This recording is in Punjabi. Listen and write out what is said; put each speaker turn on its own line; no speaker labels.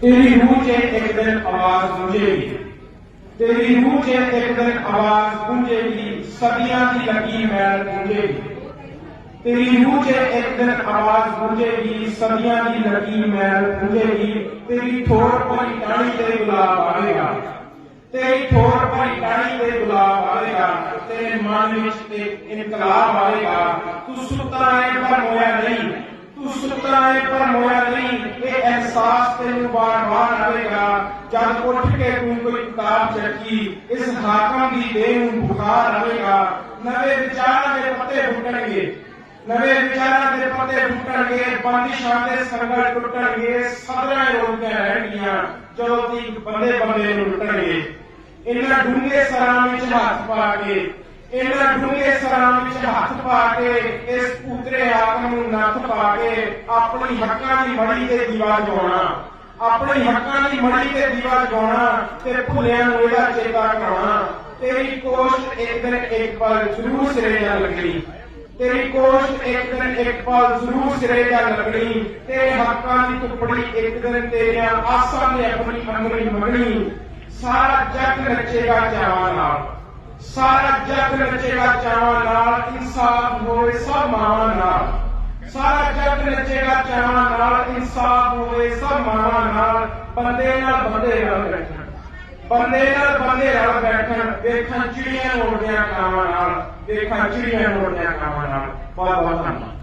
तेरी रूह से एक दिन आवाज़ गूंजेगी। तेरी रूह से एक दिन आवाज़ गूंजेगी, सदियाँ की लगी मैल गूंजेगी। तेरी रूह से एक दिन आवाज़ गूंजेगी, सदियाँ की लगी मैल गूंजेगी। तेरी थोर पर डाली से गुलाब आएगा तेरी ठोर पर टाणी से गुलाब आएगा तेरे मन में एक इनकलाब आएगा तू सुता है पर मोया नहीं। तू सुता है पर मोया नहीं। ਅਹਿਸਾਸ ਤੈਨੂੰ ਵਾਰ-ਵਾਰ ਆਵੇਗਾ। ਜਦ ਉੱਠ ਕੇ ਤੂੰ ਕੋਈ ਕਿਤਾਬ ਚੱਕੀ ਇਸ ਹਾਕਮ ਦੀ ਦੇਹ ਨੂੰ ਬੁਖਾਰ ਆਵੇਗਾ। ਨਵੇਂ ਵਿਚਾਰਾਂ ਦੇ ਪੱਤੇ ਫੁੱਟਣਗੇ। ਨਵੇਂ ਵਿਚਾਰਾਂ ਦੇ ਪੱਤੇ ਫੁੱਟਣਗੇ ਬੰਦਿਸ਼ਾਂ ਦੇ ਸੰਗਲ ਟੁੱਟਣਗੇ ਸਦਰਾਂ ਰੋਕੀਆਂ ਰਹਿਣਗੀਆਂ, ਜਦੋਂ ਤੀਕ ਬੰਦੇ ਬੰਦੇ ਨੂੰ ਲੁੱਟਣਗੇ। ਇਹਨਾਂ ਡੂੰਘੇ ਸਰਾਂ ਵਿੱਚ ਹੱਥ ਪਾ ਕੇ ਇਹਨਾਂ ਡੂੰਘੇ ਸਰਾਂ ਵਿੱਚ ਹੱਥ ਪਾ ਕੇ, ਇਸ ਪੁੱਤਰੇ ਆਤਮ ਨੂੰ ਨੱਥ ਪਾ ਕੇ ਆਪਣੀ ਹੱਕਾਂ ਦੀ ਮੜੀ ਤੇ ਦੀਵਾ ਜਗਾਉਣਾ। ਆਪਣੀ ਹੱਕਾਂ ਦੀ ਮੜੀ ਤੇ ਦੀਵਾ ਜਗਾਉਣਾ ਤੇ ਭੁੱਲਿਆਂ ਨੂੰ ਇਹਦਾ ਚੇਤਾ ਕਰਾਉਣਾ। ਤੇਰੀ ਕੋਸ਼ਟ ਇੱਕ ਦਿਨ ਇੱਕ ਪਲ ਜ਼ਰੂਰ ਸਿਰੇ ਜਾ ਲੱਗਣੀ। ਤੇਰੀ ਕੋਸ਼ਟ ਇੱਕ ਦਿਨ ਇੱਕ ਪਲ ਜ਼ਰੂਰ ਸਿਰੇ ਜਾ ਲੱਗਣੀ। ਤੇਰੇ ਹੱਕਾਂ ਦੀ ਟੁੱਪੜੀ ਇੱਕ ਦਿਨ ਤੇਰੀਆਂ ਆਸਾਂ ਨੇ ਆਪਣੀ ਅੰਗਣੀ ਮੰਗਣੀ। ਸਾਰਾ ਜੱਗ ਨੱਚੇਗਾ ਚਾਵਾਂ ਨਾਲ। ਸਾਰਾ ਜੱਗ ਨੱਚੇਗਾ ਚਾਵਾਂ ਨਾਲ, ਇਨਸਾਫ ਹੋਵੇ ਸਭ ਮਾਵਾਂ ਨਾਲ। ਸਾਰਾ ਜੱਗ ਨੱਚੇਗਾ ਚਾਵਾਂ ਨਾਲ, ਇਨਸਾਫ ਹੋਵੇ ਸਭ ਮਾਵਾਂ ਨਾਲ। ਬੰਦੇ ਨਾਲ ਬੰਦੇ ਨਾਲ ਬੈਠਣ। ਬੰਦੇ ਨਾਲ ਬੰਦੇ ਨਾਲ ਬੈਠਣ। ਵੇਖਾਂ ਚਿੜੀਆਂ ਉੜਦਿਆਂ ਕਾਵਾਂ ਨਾਲ ਵੇਖਾਂ ਚਿੜੀਆਂ ਉੜਦਿਆਂ ਕਾਵਾਂ ਨਾਲ। ਬਹੁਤ ਬਹੁਤ ਧੰਨਵਾਦ।